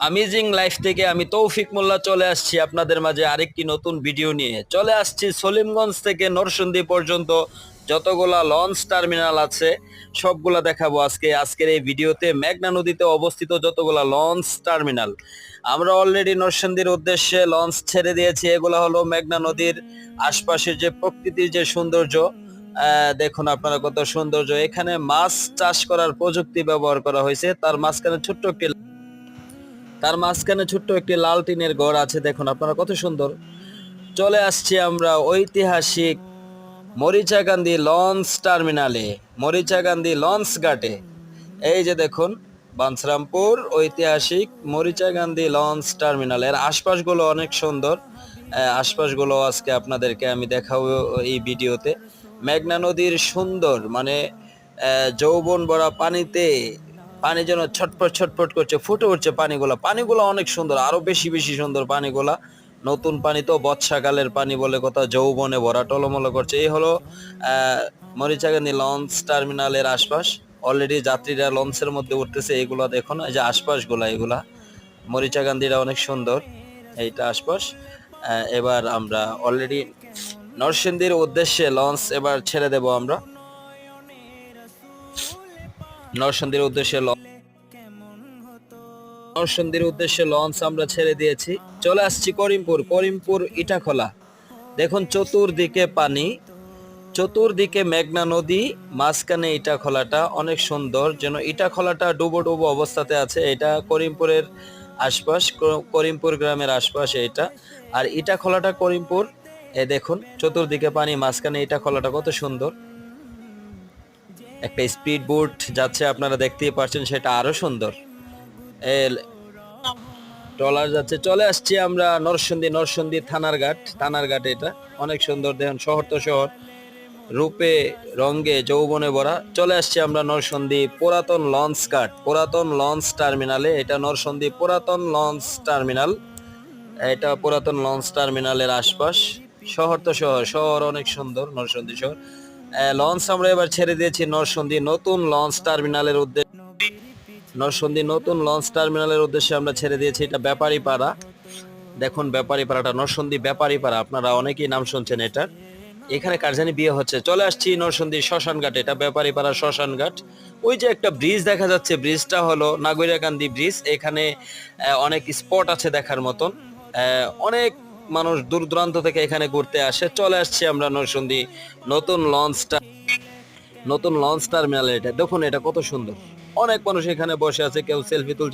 Amazing life থেকে আমি তৌফিক মোল্লা চলে আসছি আপনাদের মাঝে আরেকটি নতুন ভিডিও নিয়ে। চলে আসছি সলিমগঞ্জ থেকে নরসিংদী পর্যন্ত। যতগুলা লঞ্চ টার্মিনাল আছে, সবগুলা দেখাবো আজকে। আজকের এই ভিডিওতে মেঘনা নদীতে অবস্থিত যতগুলা লঞ্চ টার্মিনাল আমরা অলরেডি নরসিংদীর উদ্দেশ্যে লঞ্চ ছেড়ে দিয়েছি। এগুলা হলো মেঘনা নদীর আশপাশের যে প্রকৃতির যে সৌন্দর্য দেখুন আপনারা কত সৌন্দর্য। এখানে মাছ চাষ করার প্রযুক্তি ব্যবহার করা হয়েছে। তার মাঝখানে ছোট্ট একটি তার মাঝখানে ছোট্ট একটি লাল টিনের ঘর আছে, দেখুন আপনারা কত সুন্দর। চলে আসছি আমরা ঐতিহাসিক মরিচা মরিচাকান্দি লঞ্চ টার্মিনালে মরিচাকান্দি লঞ্চ ঘাটে। এই যে দেখুন বাঞ্ছরামপুর ঐতিহাসিক মরিচাকান্দি লঞ্চ টার্মিনাল। এর আশপাশগুলো অনেক সুন্দর। আশপাশগুলো আজকে আপনাদেরকে আমি দেখাবো এই ভিডিওতে। মেঘনা নদীর সুন্দর মানে যৌবন ভরা পানিতে পানি যেন ছটপট ছটফট করছে ফুটে উঠছে পানিগুলা। পানিগুলো অনেক সুন্দর আরও বেশি বেশি সুন্দর পানিগুলা। নতুন পানি তো বর্ষাকালের পানি বলে কথা যৌবনে ভরা টলমল করছে। এই হলো আহ, মরিচাকান্দি লঞ্চ টার্মিনালের আশপাশ। অলরেডি যাত্রীরা লঞ্চের মধ্যে উঠতেছে এগুলা দেখুন এই যে আশপাশগুলা এগুলা। মরিচাকান্দিরা অনেক সুন্দর এইটা আশপাশ। এবার আমরা অলরেডি নরসিংদীর উদ্দেশ্যে লঞ্চ এবার ছেড়ে দেব আমরা। নরসিংদীর উদ্দেশ্যে লঞ্চ নরসিংদীর উদ্দেশ্যে লঞ্চ আমরা ছেড়ে দিয়েছি। চলে আসছি করিমপুর করিমপুর ইটাখোলা। দেখুন চতুর্দিকে পানি, চতুর্দিকে মেঘনা নদী, মাঝখানে ইটাখোলাটা অনেক সুন্দর। যেন ইটাখোলাটা ডুবো ডুবো অবস্থাতে আছে, এটা করিমপুরের আশপাশ করিমপুর গ্রামের আশপাশে এটা। আর ইটাখোলাটা করিমপুর এ দেখুন চতুর্দিকে পানি, মাঝখানে ইটাখোলাটা কত সুন্দর। একটা স্পিড বোট যাচ্ছে, আপনারা দেখতেই পাচ্ছেন সেটা আরও সুন্দর। ট্রলার যাচ্ছে। চলে আসছি আমরা থানার ঘাট। থানার ঘাট এটা। অনেক সুন্দর দেখুন, শহর তো শহর। রূপে রঙ্গে যৌবনে ভরা। চলে আসছি আমরা নরসিংদী পুরাতন লঞ্চ পুরাতন লঞ্চ টার্মিনালে। এটা নরসিংদী পুরাতন লঞ্চ টার্মিনাল। এটা পুরাতন লঞ্চ টার্মিনালের আশপাশ। শহর তো শহর। শহর অনেক সুন্দর, নরসিংদী শহর। লঞ্চ আমরা এবার ছেড়ে দিয়েছি নরসিংদী নতুন লঞ্চ টার্মিনালের উদ্দেশ্যে। নরসিংদী নতুন লঞ্চ টার্মিনালের উদ্দেশ্যে আমরা ছেড়ে দিয়েছি। এটা ব্যাপারী পাড়া। দেখুন, ব্যাপারী পাড়াটা নরসিংদী ব্যাপারী পাড়া। আপনারা অনেকেই নাম শুনছেন এটার। এখানে কার জানি বিয়ে হচ্ছে? চলে আসছি নরসিংদী শ্মশান ঘাট। এটা ব্যাপারী পাড়া শ্মশান ঘাট। ওই যে একটা ব্রিজ দেখা যাচ্ছে। ব্রিজটা হলো নাগরিয়াকান্দি ব্রিজ এখানে অনেক স্পট আছে দেখার মতন। অনেক মানুষ দূর দূরান্ত থেকে এখানে ঘুরতে আসে। চলে আসছি আমরা নরসিংদী নতুন লঞ্চটা নতুন লঞ্চ টার্মিনাল এটা দেখুন, এটা কত সুন্দর। অনেক মানুষ এখানে বসে আছে কেউ সেলফি তুলছে